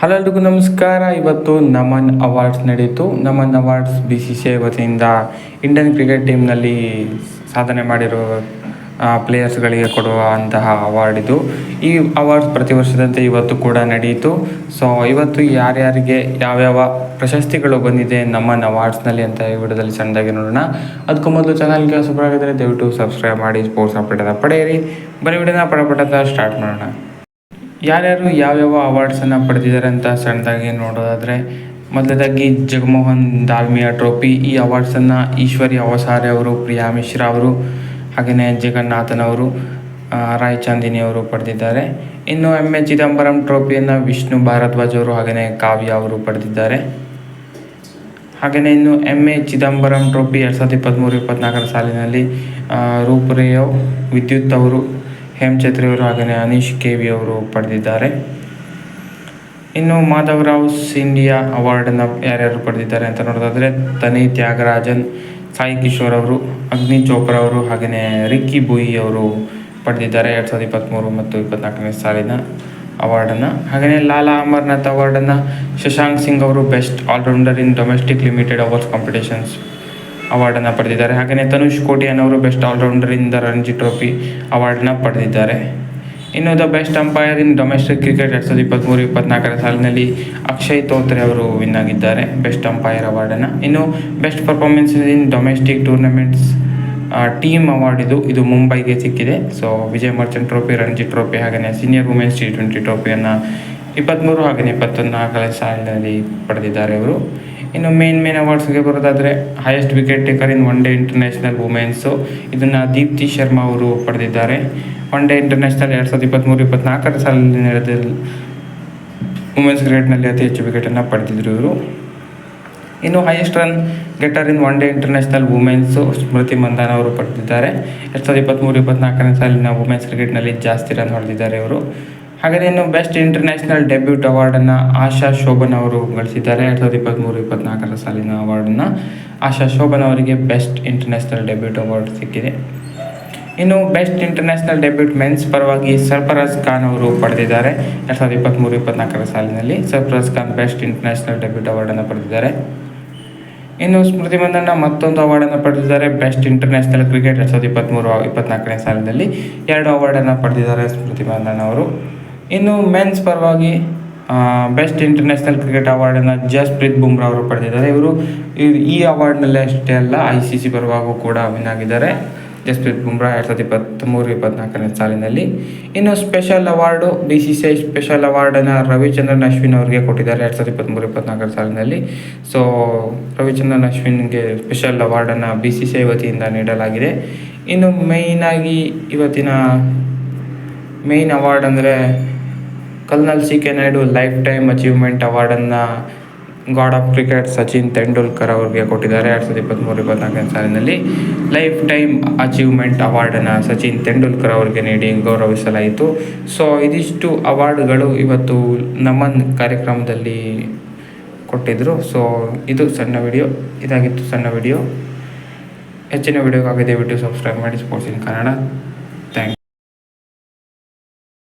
Hello ನಮಸ್ಕಾರ. ಇವತ್ತು Naman awards ನಡೆಯಿತು Naman awards B C C I ವತಿಯಿಂದ ಇಂಡಿಯನ್ ಕ್ರಿಕೆಟ್ ಟೀಮ್ನಲ್ಲಿ ಸಾಧನೆ ಮಾಡಿರೋ ಪ್ಲೇಯರ್ಸ್ಗಳಿಗೆ ಕೊಡುವಂತಹ ಅವಾರ್ಡ್ ಇದು. ಈ ಅವಾರ್ಡ್ಸ್ ಪ್ರತಿ ವರ್ಷದಂತೆ ಇವತ್ತು ಕೂಡ ನಡೆಯಿತು ಸೊ ಇವತ್ತು ಯಾರ್ಯಾರಿಗೆ ಯಾವ್ಯಾವ ಪ್ರಶಸ್ತಿಗಳು ಬಂದಿದೆ ನಮನ್ ಅವಾರ್ಡ್ಸ್ನಲ್ಲಿ ಅಂತ ಈ ವಿಡಿಯೋದಲ್ಲಿ ಸಣ್ಣದಾಗಿ ನೋಡೋಣ. ಅದಕ್ಕೂ ಮೊದಲು ಚಾನಲ್ಗೆ ಸುಬ್ರಾಗಿದ್ದರೆ ದಯವಿಟ್ಟು ಸಬ್ಸ್ಕ್ರೈಬ್ ಮಾಡಿ, ಸ್ಪೋರ್ಟ್ಸ್ ಅಪ್ಡೇಟ್ ಪಡೆಯಿರಿ. ಬರೀ ವಿಡಿಯೋನ ಪಟಪಟ ಸ್ಟಾರ್ಟ್ ಮಾಡೋಣ. ಯಾರ್ಯಾರು ಯಾವ್ಯಾವ ಅವಾರ್ಡ್ಸನ್ನು ಪಡೆದಿದ್ದಾರೆ ಅಂತ ಸಣ್ಣದಾಗಿ ನೋಡೋದಾದರೆ ಮೊದಲದಾಗಿ ಜಗಮೋಹನ್ ದಾಲ್ಮಿಯಾ ಟ್ರೋಫಿ ಈ ಅವಾರ್ಡ್ಸನ್ನು ಈಶ್ವರಿ ಅವಸಾರೆ ಅವರು, ಪ್ರಿಯಾ ಮಿಶ್ರಾ ಅವರು ಹಾಗೆಯೇ ಜಗನ್ನಾಥನ್ ಅವರು ರಾಯ್ ಚಾಂದಿನಿ ಅವರು ಪಡೆದಿದ್ದಾರೆ. ಇನ್ನು ಎಂ ಎ ಚಿದಂಬರಂ ಟ್ರೋಫಿಯನ್ನು ವಿಷ್ಣು ಭಾರದ್ವಾಜ್ ಅವರು ಹಾಗೆಯೇ ಕಾವ್ಯ ಅವರು ಪಡೆದಿದ್ದಾರೆ. ಹಾಗೆಯೇ ಇನ್ನು ಎಂ ಎ ಚಿದಂಬರಂ ಟ್ರೋಫಿ ಎರಡು ಸಾವಿರದ ಇಪ್ಪತ್ತ್ಮೂರು ಇಪ್ಪತ್ತ್ನಾಲ್ಕರ ಸಾಲಿನಲ್ಲಿ ರೂಪುರೇಯೋ ವಿದ್ಯುತ್ ಅವರು ಹೇಮಚಂದ್ರಿ ಅವರು ಹಾಗೆಯೇ ಅನೀಶ್ ಕೆ ವಿ ಅವರು ಪಡೆದಿದ್ದಾರೆ. ಇನ್ನು ಮಾಧವರಾವ್ ಸಿಂಡಿಯಾ ಅವಾರ್ಡನ್ನು ಯಾರ್ಯಾರು ಪಡೆದಿದ್ದಾರೆ ಅಂತ ನೋಡೋದಾದರೆ ತನಿ ತ್ಯಾಗರಾಜನ್, ಸಾಯಿ ಕಿಶೋರ್ ಅವರು, ಅಗ್ನಿ ಚೋಪ್ರಾ ಅವರು ಹಾಗೆಯೇ ರಿಕ್ಕಿ ಬುಯಿ ಅವರು ಪಡೆದಿದ್ದಾರೆ. ಎರಡು ಸಾವಿರದ ಇಪ್ಪತ್ತ್ಮೂರು ಮತ್ತು ಇಪ್ಪತ್ತ್ನಾಲ್ಕನೇ ಸಾಲಿನ ಅವಾರ್ಡನ್ನು. ಹಾಗೆಯೇ ಲಾಲಾ ಅಮರ್ನಾಥ್ ಅವಾರ್ಡನ್ನು ಶಶಾಂಕ್ ಸಿಂಗ್ ಅವರು best all rounder in domestic limited awards competitions ಅವಾರ್ಡನ್ನು ಪಡೆದಿದ್ದಾರೆ. ಹಾಗೆಯೇ ತನುಷ್ ಕೋಟಿಯನ್ ಅವರು best all rounder in Ranji trophy ಅವಾರ್ಡನ್ನ ಪಡೆದಿದ್ದಾರೆ. ಇನ್ನು the best umpire in domestic cricket ಎರಡು ಸಾವಿರದ ಇಪ್ಪತ್ತ್ಮೂರು ಇಪ್ಪತ್ತ್ನಾಲ್ಕರ ಸಾಲಿನಲ್ಲಿ ಅಕ್ಷಯ್ ತೋತ್ರೆ ಅವರು ವಿನ್ ಆಗಿದ್ದಾರೆ. ಬೆಸ್ಟ್ ಅಂಪೈರ್ ಅವಾರ್ಡನ್ನು. ಇನ್ನು best performance in domestic tournaments team award ಇದು ಇದು ಮುಂಬೈಗೆ ಸಿಕ್ಕಿದೆ. So Vijay Merchant trophy, Ranji trophy, ಹಾಗೆಯೇ ಸೀನಿಯರ್ ವುಮೆನ್ಸ್ ಟಿ ಟ್ವೆಂಟಿ ಟ್ರೋಫಿಯನ್ನು ಇಪ್ಪತ್ತ್ಮೂರು ಹಾಗೆಯೇ ಇಪ್ಪತ್ತೊಂದನಾಲ್ಕನೇ ಸಾಲಿನಲ್ಲಿ ಪಡೆದಿದ್ದಾರೆ ಇವರು. ಇನ್ನು ಮೇನ್ ಮೇನ್ ಅವಾರ್ಡ್ಸ್ಗೆ ಬರೋದಾದರೆ highest wicket taker in one day international women's ಇದನ್ನು ದೀಪ್ತಿ ಶರ್ಮಾ ಅವರು ಪಡೆದಿದ್ದಾರೆ. ಒನ್ ಡೇ ಇಂಟರ್ನ್ಯಾಷನಲ್ ಎರಡು ಸಾವಿರದ ಇಪ್ಪತ್ತ್ಮೂರು ಇಪ್ಪತ್ತ್ನಾಲ್ಕರ ಸಾಲಿನಲ್ಲಿ ನಡೆದ ವುಮೆನ್ಸ್ ಕ್ರಿಕೆಟ್ನಲ್ಲಿ ಅತಿ ಹೆಚ್ಚು ವಿಕೆಟನ್ನು ಪಡೆದಿದ್ದರು ಇವರು. ಇನ್ನು highest run getter in one day international women's Smriti Mandhana ಅವರು ಪಡೆದಿದ್ದಾರೆ. ಎರಡು ಸಾವಿರದ ಇಪ್ಪತ್ತ್ಮೂರು ಇಪ್ಪತ್ತ್ನಾಲ್ಕನೇ ಸಾಲಿನ ವುಮೆನ್ಸ್ ಕ್ರಿಕೆಟ್ನಲ್ಲಿ ಜಾಸ್ತಿ ರನ್ ಹೊಡೆದಿದ್ದಾರೆ ಇವರು. ಹಾಗೆಯೇ ಇನ್ನು ಬೆಸ್ಟ್ ಇಂಟರ್ನ್ಯಾಷನಲ್ ಡೆಬ್ಯೂಟ್ ಅವಾರ್ಡನ್ನು ಆಶಾ ಶೋಭನ್ ಅವರು ಗಳಿಸಿದ್ದಾರೆ. ಎರಡು ಸಾವಿರದ ಇಪ್ಪತ್ತ್ಮೂರು ಇಪ್ಪತ್ತ್ನಾಲ್ಕರ ಸಾಲಿನ ಅವಾರ್ಡನ್ನು ಆಶಾ ಶೋಭನ್ ಅವರಿಗೆ ಬೆಸ್ಟ್ ಇಂಟರ್ನ್ಯಾಷನಲ್ ಡೆಬ್ಯೂಟ್ ಅವಾರ್ಡ್ ಸಿಕ್ಕಿದೆ. ಇನ್ನು ಬೆಸ್ಟ್ ಇಂಟರ್ನ್ಯಾಷನಲ್ ಡೆಬ್ಯೂಟ್ ಮೆನ್ಸ್ ಪರವಾಗಿ ಸರ್ಫರಾಜ್ ಖಾನ್ ಅವರು ಪಡೆದಿದ್ದಾರೆ. ಎರಡು ಸಾವಿರದ ಇಪ್ಪತ್ತ್ಮೂರು ಇಪ್ಪತ್ತ್ನಾಲ್ಕರ ಸಾಲಿನಲ್ಲಿ Sarfaraz Khan best international debut ಅವಾರ್ಡನ್ನು ಪಡೆದಿದ್ದಾರೆ. ಇನ್ನು ಸ್ಮೃತಿ ಮಂದಣ್ಣ ಮತ್ತೊಂದು ಅವಾರ್ಡನ್ನು ಪಡೆದಿದ್ದಾರೆ. ಬೆಸ್ಟ್ ಇಂಟರ್ನ್ಯಾಷನಲ್ ಕ್ರಿಕೆಟ್ ಎರಡು ಸಾವಿರದ ಇಪ್ಪತ್ತ್ಮೂರು ಇಪ್ಪತ್ತ್ನಾಲ್ಕನೇ ಸಾಲಿನಲ್ಲಿ ಎರಡು ಅವಾರ್ಡನ್ನು ಪಡೆದಿದ್ದಾರೆ ಸ್ಮೃತಿ ಮಂದಣ್ಣ ಅವರು. ಇನ್ನು ಮೆನ್ಸ್ ಪರವಾಗಿ ಬೆಸ್ಟ್ ಇಂಟರ್ನ್ಯಾಷನಲ್ ಕ್ರಿಕೆಟ್ ಅವಾರ್ಡನ್ನು ಜಸ್ಪ್ರೀತ್ ಬುಮ್ರಾ ಅವರು ಪಡೆದಿದ್ದಾರೆ. ಇವರು ಈ- ಅವಾರ್ಡ್ನಲ್ಲಿ ಅಷ್ಟೇ ಅಲ್ಲ ಐ ಸಿ ಸಿ ಪರವಾಗೂ ಕೂಡ ವಿನ್ ಆಗಿದ್ದಾರೆ. ಜಸ್ಪ್ರೀತ್ ಬುಮ್ರಾ ಎರಡು ಸಾವಿರದ ಇಪ್ಪತ್ತ್ಮೂರು ಇಪ್ಪತ್ನಾಲ್ಕನೇ ಸಾಲಿನಲ್ಲಿ. ಇನ್ನು special award B C C I special ಅವಾರ್ಡನ್ನು Ravichandran Ashwin ಅವರಿಗೆ ಕೊಟ್ಟಿದ್ದಾರೆ ಎರಡು ಸಾವಿರದ ಇಪ್ಪತ್ತ್ಮೂರು ಇಪ್ಪತ್ತ್ನಾಲ್ಕರ ಸಾಲಿನಲ್ಲಿ. ಸೊ ರವಿಚಂದ್ರನ್ ಅಶ್ವಿನ್ಗೆ ಸ್ಪೆಷಲ್ ಅವಾರ್ಡನ್ನು ಬಿ ಸಿ ಸಿ ಐ ವತಿಯಿಂದ ನೀಡಲಾಗಿದೆ. ಇನ್ನು ಮೇಯ್ನಾಗಿ ಇವತ್ತಿನ ಮೇಯ್ನ್ ಅವಾರ್ಡ್ ಅಂದರೆ colonel C K Naidu lifetime achievement ಅವಾರ್ಡನ್ನು god of cricket Sachin Tendulkar ಅವ್ರಿಗೆ ಕೊಟ್ಟಿದ್ದಾರೆ. ಎರಡು ಸಾವಿರದ ಇಪ್ಪತ್ತ್ಮೂರು ಇಪ್ಪತ್ತ್ನಾಲ್ಕನೇ ಸಾಲಿನಲ್ಲಿ ಲೈಫ್ ಟೈಮ್ ಅಚೀವ್ಮೆಂಟ್ ಅವಾರ್ಡನ್ನು ಸಚಿನ್ ತೆಂಡೂಲ್ಕರ್ ಅವರಿಗೆ ನೀಡಿ ಗೌರವಿಸಲಾಯಿತು. ಸೊ ಇದಿಷ್ಟು ಅವಾರ್ಡ್ಗಳು ಇವತ್ತು ನಮನ್ ಕಾರ್ಯಕ್ರಮದಲ್ಲಿ ಕೊಟ್ಟಿದ್ದರು ಸೊ ಇದು ಸಣ್ಣ ವಿಡಿಯೋ. ಇದಾಗಿತ್ತು ಸಣ್ಣ ವಿಡಿಯೋ. ಹೆಚ್ಚಿನ ವಿಡಿಯೋಗಾಗಿ ದಯವಿಟ್ಟು ಸಬ್ಸ್ಕ್ರೈಬ್ ಮಾಡಿ ಸ್ಪೋರ್ಟ್ಸ್ ಇನ್ ಕನ್ನಡ